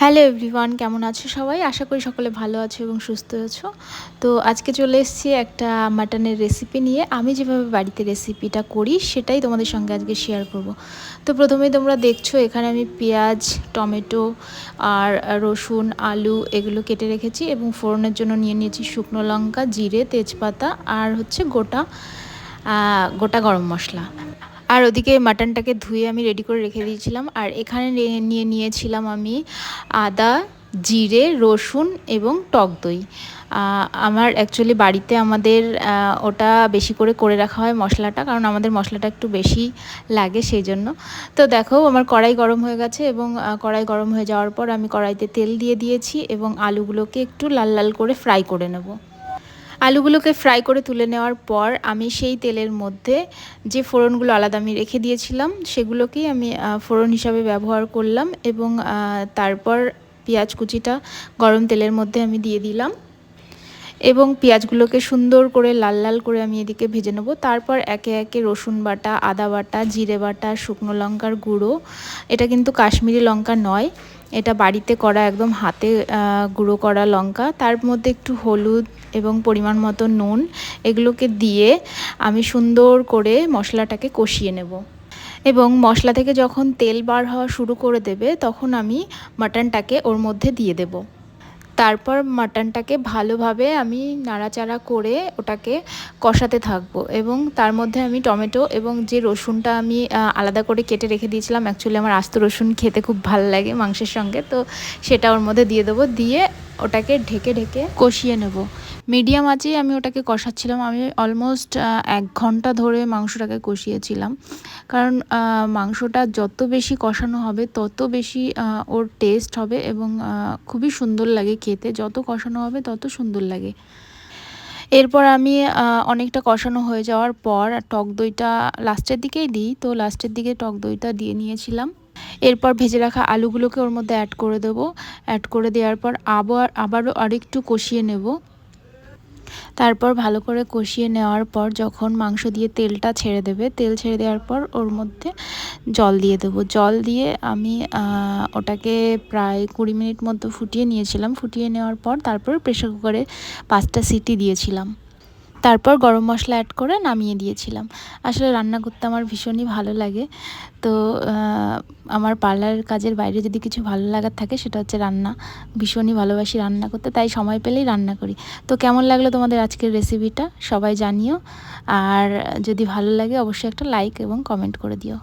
Hello everyone, কেমন আছো সবাই? আশা করি সকলে ভালো আছো এবং সুস্থ আছো। তো আজকে চলে এসেছি একটা মাটনের রেসিপি নিয়ে। আমি যেভাবে বাড়িতে রেসিপিটা করি, সেটাই তোমাদের সঙ্গে আজকে শেয়ার করব। তো প্রথমেই তোমরা দেখছ, এখানে আমি পেঁয়াজ, টমেটো আর রসুন, আলু এগুলো কেটে রেখেছি এবং ফোড়নের জন্য নিয়ে নিয়েছি শুকনো লঙ্কা, জিরে, তেজপাতা আর হচ্ছে গোটা গোটা গরম মশলা। আর ওদিকে মাটনটাকে ধুয়ে আমি রেডি করে রেখে দিয়েছিলাম। আর এখানে নিয়ে নিয়েছিলাম আমি আদা, জিরে, রসুন এবং টক দই। আমার অ্যাকচুয়ালি বাড়িতে আমাদের ওটা বেশি করে করে রাখা হয় মশলাটা, কারণ আমাদের মশলাটা একটু বেশি লাগে সেই জন্য তো দেখো, আমার কড়াই গরম হয়ে গেছে এবং কড়াই গরম হয়ে যাওয়ার পর আমি কড়াইতে তেল দিয়ে দিয়েছি এবং আলুগুলোকে একটু লাল লাল করে ফ্রাই করে নেব। আলুগুলোকে ফ্রাই করে তুলে নেওয়ার পর আমি সেই তেলের মধ্যে যে ফোড়নগুলো আলাদা আমি রেখে দিয়েছিলাম, সেগুলোকেই আমি ফোড়ন হিসাবে ব্যবহার করলাম এবং তারপর পেঁয়াজ কুচিটা গরম তেলের মধ্যে আমি দিয়ে দিলাম। এবং পেঁয়াজগুলোকে সুন্দর করে লাল লাল করে আমি এদিকে ভেজে নেব। তারপর একে একে রসুন বাটা, আদা বাটা, জিরে বাটা, শুকনো লঙ্কার গুঁড়ো। এটা কিন্তু কাশ্মীরি লঙ্কা নয়, এটা বাড়িতে করা একদম হাতে গুঁড়ো করা লঙ্কা। তার মধ্যে একটু হলুদ এবং পরিমাণ মতো নুন এগুলোকে দিয়ে আমি সুন্দর করে মশলাটাকে কষিয়ে নেব। এবং মশলা থেকে যখন তেল বার হওয়া শুরু করে দেবে, তখন আমি মাটনটাকে ওর মধ্যে দিয়ে দেবো। তারপর মাটনটাকে ভালোভাবে আমি নাড়াচাড়া করে ওটাকে কষাতে থাকব এবং তার মধ্যে আমি টমেটো এবং যে রসুনটা আমি আলাদা করে কেটে রেখে দিয়েছিলাম অ্যাকচুয়ালি আমার আস্ত রসুন খেতে খুব ভালো লাগে মাংসের সঙ্গে, তো সেটা ওর মধ্যে দিয়ে দেবো। দিয়ে ওটাকে ঢেকে ঢেকে কষিয়ে নেব। মিডিয়াম আঁচেই আমি ওটাকে কষাচ্ছিলাম। আমি অলমোস্ট এক ঘণ্টা ধরে মাংসটাকে কষিয়েছিলাম। কারণ মাংসটা যত বেশি কষানো হবে, তত বেশি ওর টেস্ট হবে এবং খুবই সুন্দর লাগে খেতে। যত কষানো হবে, তত সুন্দর লাগে। এরপর আমি অনেকটা কষানো হয়ে যাওয়ার পর টক দইটা লাস্টের দিকেই দিই। তো লাস্টের দিকে টক দইটা দিয়ে নিয়েছিলাম। এরপর ভেজে রাখা আলুগুলোকে ওর মধ্যে অ্যাড করে দেবো। অ্যাড করে দেওয়ার পর আবার আবারও আরেকটু কষিয়ে নেব। তারপর ভালো করে কষিয়ে নেওয়ার পর যখন মাংস দিয়ে তেলটা ছেড়ে দেবে, তেল ছেড়ে দেওয়ার পর ওর মধ্যে জল দিয়ে দেবো। জল দিয়ে আমি ওটাকে প্রায় কুড়ি মিনিট মতো ফুটিয়ে নিয়েছিলাম। ফুটিয়ে নেওয়ার পর তারপর প্রেশার কুকারে পাঁচটা সিটি দিয়েছিলাম। তারপর গরম মশলা অ্যাড করে নামিয়ে দিয়েছিলাম। আসলে রান্না করতে আমার ভীষণই ভালো লাগে। তো আমার পার্লার কাজের বাইরে যদি কিছু ভালো লাগার থাকে সেটা হচ্ছে রান্না। ভীষণই ভালোবাসি রান্না করতে, তাই সময় পেলেই রান্না করি। তো কেমন লাগল তোমাদের আজকের রেসিপিটা সবাই জানিও। আর যদি ভালো লাগে অবশ্যই একটা লাইক এবং কমেন্ট করে দিও।